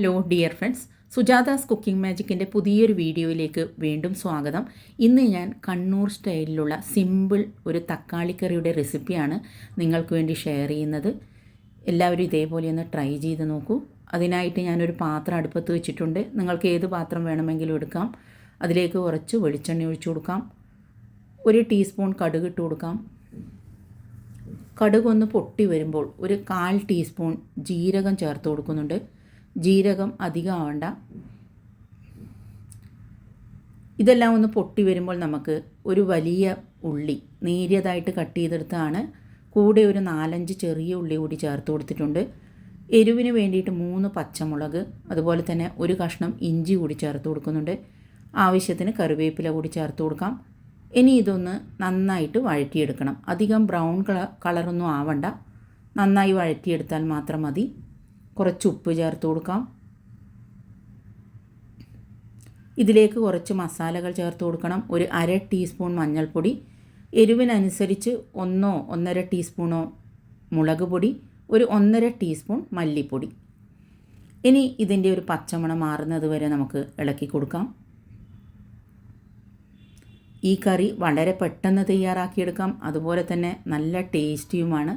Hello dear friends Sujatha's cooking മാജിക്കിന്റെ പുതിയൊരു വീഡിയോയിലേക്ക് വീണ്ടും സ്വാഗതം. ഇന്ന് ഞാൻ കണ്ണൂർ സ്റ്റൈലിലുള്ള സിമ്പിൾ ഒരു തക്കാളിക്കറിയുടെ റെസിപ്പിയാണ് നിങ്ങൾക്ക് വേണ്ടി ഷെയർ ചെയ്യുന്നത്. എല്ലാവരും ഇതേപോലെ ഒന്ന് ട്രൈ ചെയ്ത് നോക്കൂ. അതിനായിട്ട് ഞാനൊരു പാത്രം അടുപ്പത്ത് വെച്ചിട്ടുണ്ട്. നിങ്ങൾക്ക് ഏത് പാത്രം വേണമെങ്കിലും എടുക്കാം. അതിലേക്ക് കുറച്ച് വെളിച്ചെണ്ണ ഒഴിച്ചു കൊടുക്കാം. ഒരു ടീസ്പൂൺ കടുക് ഇട്ട് കൊടുക്കാം. കടുക് ഒന്ന് പൊട്ടി വരുമ്പോൾ ഒരു കാൽ ടീസ്പൂൺ ജീരകം ചേർത്ത് കൊടുക്കുന്നുണ്ട്. ജീരകം അധികം ആവണ്ട. ഇതെല്ലാം ഒന്ന് പൊട്ടി വരുമ്പോൾ നമുക്ക് ഒരു വലിയ ഉള്ളി നേരിയതായിട്ട് കട്ട് ചെയ്തെടുത്താണ്. കൂടെ ഒരു നാലഞ്ച് ചെറിയ ഉള്ളി കൂടി ചേർത്ത് കൊടുത്തിട്ടുണ്ട്. എരിവിന് വേണ്ടിയിട്ട് മൂന്ന് പച്ചമുളക് അതുപോലെ തന്നെ ഒരു കഷ്ണം ഇഞ്ചി കൂടി ചേർത്ത് കൊടുക്കുന്നുണ്ട്. ആവശ്യത്തിന് കറിവേപ്പില കൂടി ചേർത്ത് കൊടുക്കാം. ഇനി ഇതൊന്ന് നന്നായിട്ട് വഴറ്റിയെടുക്കണം. അധികം ബ്രൗൺ കളറൊന്നും ആവണ്ട. നന്നായി വഴറ്റിയെടുത്താൽ മാത്രം മതി. കുറച്ച് ഉപ്പ് ചേർത്ത് കൊടുക്കാം. ഇതിലേക്ക് കുറച്ച് മസാലകൾ ചേർത്ത് കൊടുക്കണം. ഒരു അര ടീസ്പൂൺ മഞ്ഞൾപ്പൊടി എരിവിനനുസരിച്ച് ഒന്നോ ഒന്നര ടീസ്പൂണോ മുളക് പൊടി ഒരു ഒന്നര ടീസ്പൂൺ മല്ലിപ്പൊടി. ഇനി ഇതിന്റെ ഒരു പച്ചമണം മാറുന്നത് വരെ നമുക്ക് ഇളക്കി കൊടുക്കാം. ഈ കറി വളരെ പെട്ടെന്ന് തയ്യാറാക്കിയെടുക്കാം. അതുപോലെ തന്നെ നല്ല ടേസ്റ്റിയുമാണ്.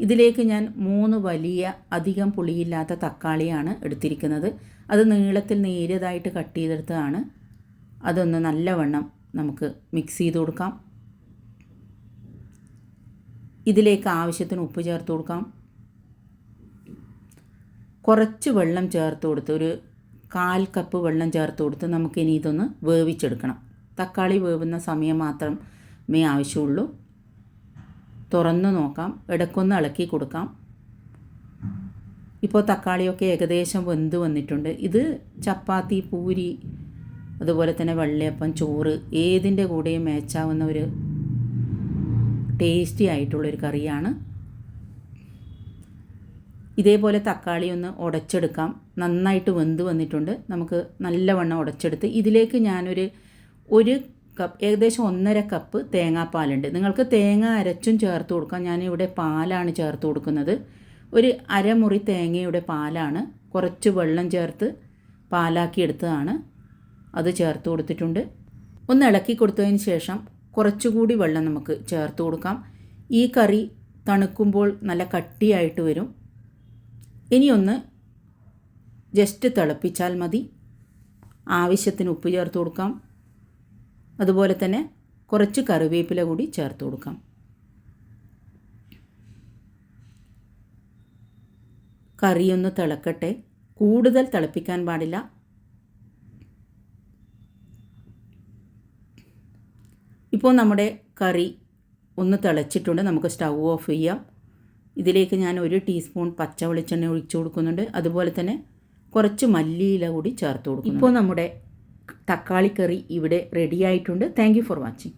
ഇതിലേക്ക് ഞാൻ മൂന്ന് വലിയ അധികം പുളിയില്ലാത്ത തക്കാളിയാണ് എടുത്തിരിക്കുന്നത്. അത് നീളത്തിൽ നേരിയതായിട്ട് കട്ട് ചെയ്തെടുത്തതാണ്. അതൊന്ന് നല്ലവണ്ണം നമുക്ക് മിക്സ് ചെയ്ത് കൊടുക്കാം. ഇതിലേക്ക് ആവശ്യത്തിന് ഉപ്പ് ചേർത്ത് കൊടുക്കാം. കുറച്ച് വെള്ളം ചേർത്ത് കൊടുത്ത് ഒരു കാൽ കപ്പ് വെള്ളം ചേർത്ത് കൊടുത്ത് നമുക്കിനി ഇതൊന്ന് വേവിച്ചെടുക്കണം. തക്കാളി വേവുന്ന സമയം മാത്രമേ ആവശ്യമുള്ളൂ. തുറന്നു നോക്കാം. ഇടക്കൊന്ന് ഇളക്കി കൊടുക്കാം. ഇപ്പോൾ തക്കാളിയൊക്കെ ഏകദേശം വെന്ത് വന്നിട്ടുണ്ട്. ഇത് ചപ്പാത്തി പൂരി അതുപോലെ തന്നെ വെള്ളയപ്പം ചോറ് ഏതിന്റെ കൂടെയും മേച്ചാവുന്ന ഒരു ടേസ്റ്റി ആയിട്ടുള്ളൊരു കറിയാണ്. ഇതേപോലെ തക്കാളി ഒന്ന് ഉടച്ചെടുക്കാം. നന്നായിട്ട് വെന്ത് വന്നിട്ടുണ്ട്. നമുക്ക് നല്ലവണ്ണം ഉടച്ചെടുത്ത് ഇതിലേക്ക് ഞാനൊരു ഒരു കപ്പ് ഏകദേശം ഒന്നര കപ്പ് തേങ്ങാപ്പാലുണ്ട്. നിങ്ങൾക്ക് തേങ്ങ അരച്ചും ചേർത്ത് കൊടുക്കാം. ഞാനിവിടെ പാലാണ് ചേർത്ത് കൊടുക്കുന്നത്. ഒരു അരമുറി തേങ്ങയുടെ പാലാണ് കുറച്ച് വെള്ളം ചേർത്ത് പാലാക്കി എടുത്തതാണ്. അത് ചേർത്ത് കൊടുത്തിട്ടുണ്ട്. ഒന്ന് ഇളക്കി കൊടുത്തതിന് ശേഷം കുറച്ചുകൂടി വെള്ളം നമുക്ക് ചേർത്ത് കൊടുക്കാം. ഈ കറി തണുക്കുമ്പോൾ നല്ല കട്ടിയായിട്ട് വരും. ഇനിയൊന്ന് ജസ്റ്റ് തിളപ്പിച്ചാൽ മതി. ആവശ്യത്തിന് ഉപ്പ് ചേർത്ത് കൊടുക്കാം. അതുപോലെ തന്നെ കുറച്ച് കറിവേപ്പില കൂടി ചേർത്ത് കൊടുക്കാം. കറിയൊന്ന് തിളക്കട്ടെ. കൂടുതൽ തിളപ്പിക്കാൻ പാടില്ല. ഇപ്പോൾ നമ്മുടെ കറി ഒന്ന് തിളച്ചിട്ടുണ്ട്. നമുക്ക് സ്റ്റൗ ഓഫ് ചെയ്യാം. ഇതിലേക്ക് ഞാൻ ഒരു ടീസ്പൂൺ പച്ച വെളിച്ചെണ്ണ ഒഴിച്ചു കൊടുക്കുന്നുണ്ട്. അതുപോലെ തന്നെ കുറച്ച് മല്ലിയില കൂടി ചേർത്ത് കൊടുക്കും ഇപ്പോൾ നമ്മുടെ തക്കാളിക്കറി ഇവിടെ റെഡിയായിട്ടുണ്ട് താങ്ക് ഫോർ വാച്ചിങ്